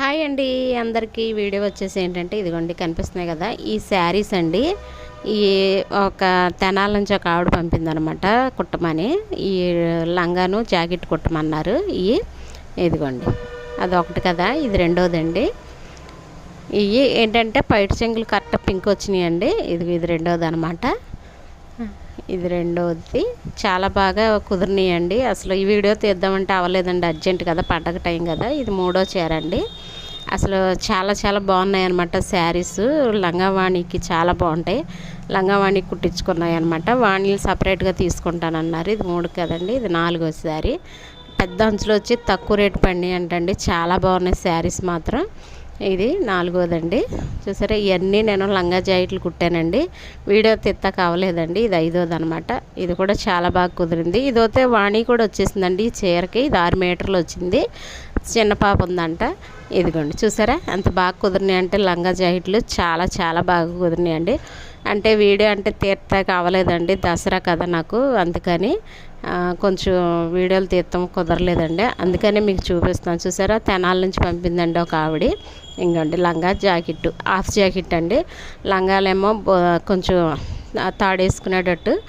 Hi అండి అందరికీ video వచ్చేసి ఏంటంటే ఇదిగోండి కనిపిస్తున్నాయి కదా ఈ శారీస్ అండి. ఈ ఒక తెనాల నుంచి ఒక ఆవిడ పంపిందనమాట కుట్టమని. ఈ లంగాను జాకెట్ కుట్టమన్నారు ఈ. ఇదిగోండి అదొకటి కదా ఇది రెండోదండి. ఇవి ఏంటంటే పైట్ చెంగులు కరెక్ట్ పింక్ వచ్చినాయండి ఇది ఇది రెండోది అనమాట ఇది రెండవది చాలా బాగా కుదిరినాయండి. అసలు ఈ వీడియో తీద్దామంటే అవ్వలేదండి. అర్జెంట్ కదా పండగ టైం కదా. ఇది మూడో చీర అండి. అసలు చాలా చాలా బాగున్నాయి అనమాట శారీస్. లంగావాణికి చాలా బాగుంటాయి. లంగావాణి కుట్టించుకున్నాయి అనమాట వాణిలు సపరేట్గా తీసుకుంటానన్నారు. ఇది మూడు కదండి ఇది నాలుగో శారీ. పెద్ద అంచులు వచ్చి తక్కువ రేటు పండి అంటండి చాలా బాగున్నాయి శారీస్ మాత్రం. ఇది నాలుగోదండి. చూసారా ఇవన్నీ నేను లంగా జాయిట్లు కుట్టానండి. వీడియో తిత్త కావలేదండి ఇది ఐదోది అనమాట ఇది కూడా చాలా బాగా కుదిరింది. ఇదైతే వాణి కూడా వచ్చేసిందండి ఈ చీరకి. ఇది ఆరు మీటర్లు వచ్చింది. చిన్న పాప ఉందంట. ఇదిగోండి చూసారా ఎంత బాగా కుదిరినాయి అంటే లంగా జాకెట్లు. చాలా చాలా బాగా కుదిరినాయండి. అంటే వీడియో అంటే తీర్థ కావలేదండి దసరా కదా నాకు అందుకని కొంచెం వీడియోలు తీస్తాం కుదరలేదండి. అందుకనే మీకు చూపిస్తాను చూసారా? తెనాల నుంచి పంపిందండి ఒక ఆవిడ. ఇంకోండి లంగా జాకెట్ హాఫ్ జాకెట్ అండి. లంగాలేమో కొంచెం తాడేసుకునేటట్టు.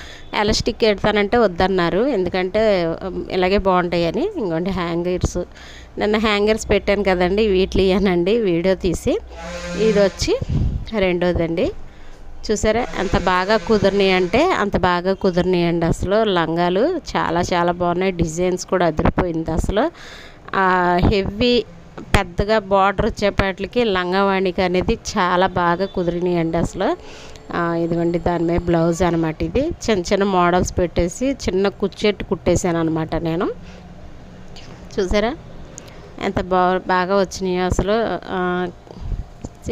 ఎలాస్టిక్ పెడతానంటే వద్దన్నారు. ఎందుకంటే ఇలాగే బాగుంటాయని. ఇంకోండి హ్యాంగర్స్. నిన్న హ్యాంగర్స్ పెట్టాను కదండి. వీటిలో ఇయ్యానండి వీడియో తీసి. ఇది వచ్చి రెండోదండి. చూసారా? ఎంత బాగా కుదిరినాయి అంటే అంత బాగా కుదిరినాయండి అసలు. లంగాలు చాలా చాలా బాగున్నాయి. డిజైన్స్ కూడా అదిరిపోయింది అసలు. హెవీ పెద్దగా బార్డర్ వచ్చేపాటికి లంగావాణికి అనేది చాలా బాగా కుదిరినాయండి అసలు. ఇదిగోండి దాని మీద బ్లౌజ్ అనమాట ఇది. చిన్న చిన్న మోడల్స్ పెట్టేసి చిన్న కుచ్చెట్టు కుట్టేశాను అనమాట నేను. చూసారా? ఎంత బా బాగా వచ్చినాయో అసలు.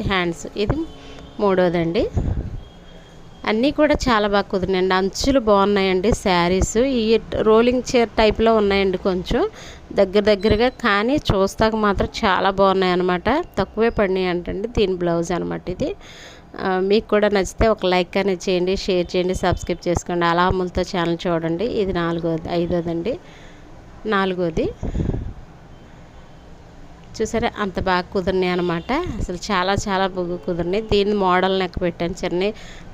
హ్యాండ్స్. ఇది మూడోదండి. అన్నీ కూడా చాలా బాగా కుదిరినాయండి. అంచులు బాగున్నాయండి శారీస్. ఈ రోలింగ్ చైర్ టైప్లో ఉన్నాయండి కొంచెం దగ్గర దగ్గరగా కానీ చూస్తాక మాత్రం చాలా బాగున్నాయి అనమాట తక్కువే పడినాయి అంటండి దీని బ్లౌజ్ అనమాట ఇది. మీకు కూడా నచ్చితే ఒక లైక్ అనేది చేయండి షేర్ చేయండి సబ్స్క్రైబ్ చేసుకోండి. అలా అమ్ములతో ఛానల్ చూడండి. ఇది నాలుగోది ఐదోదండి. నాలుగోది. చూసారా? అంత బాగా కుదిరినాయి అనమాట అసలు చాలా చాలా బాగా కుదిరినాయి. దీన్ని మోడల్ నెక్ పెట్టాను చిన్న.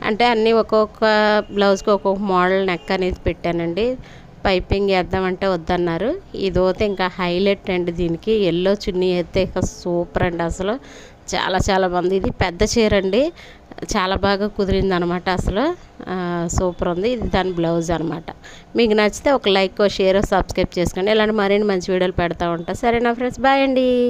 అంటే అన్నీ ఒక్కొక్క బ్లౌజ్కి ఒక్కొక్క మోడల్ నెక్ అనేది పెట్టానండి. పైపింగ్ వేద్దామంటే వద్దన్నారు. ఇదోతే ఇంకా హైలైట్ అండి దీనికి. ఎల్లో చున్నీ అయితే ఇక సూపర్ అండి అసలు. చాలా చాలా బాగుంది. ఇది పెద్ద చీర అండి. చాలా బాగా కుదిరింది అనమాట అసలు. సూపర్ ఉంది. ఇది దాని బ్లౌజ్ అనమాట మీకు నచ్చితే ఒక లైక్ షేర్ సబ్స్క్రైబ్ చేసుకోండి. ఇలాంటి మరిన్ని మంచి వీడియోలు పెడతా ఉంటా. సరేనా ఫ్రెండ్స్? బాయ్ అండి.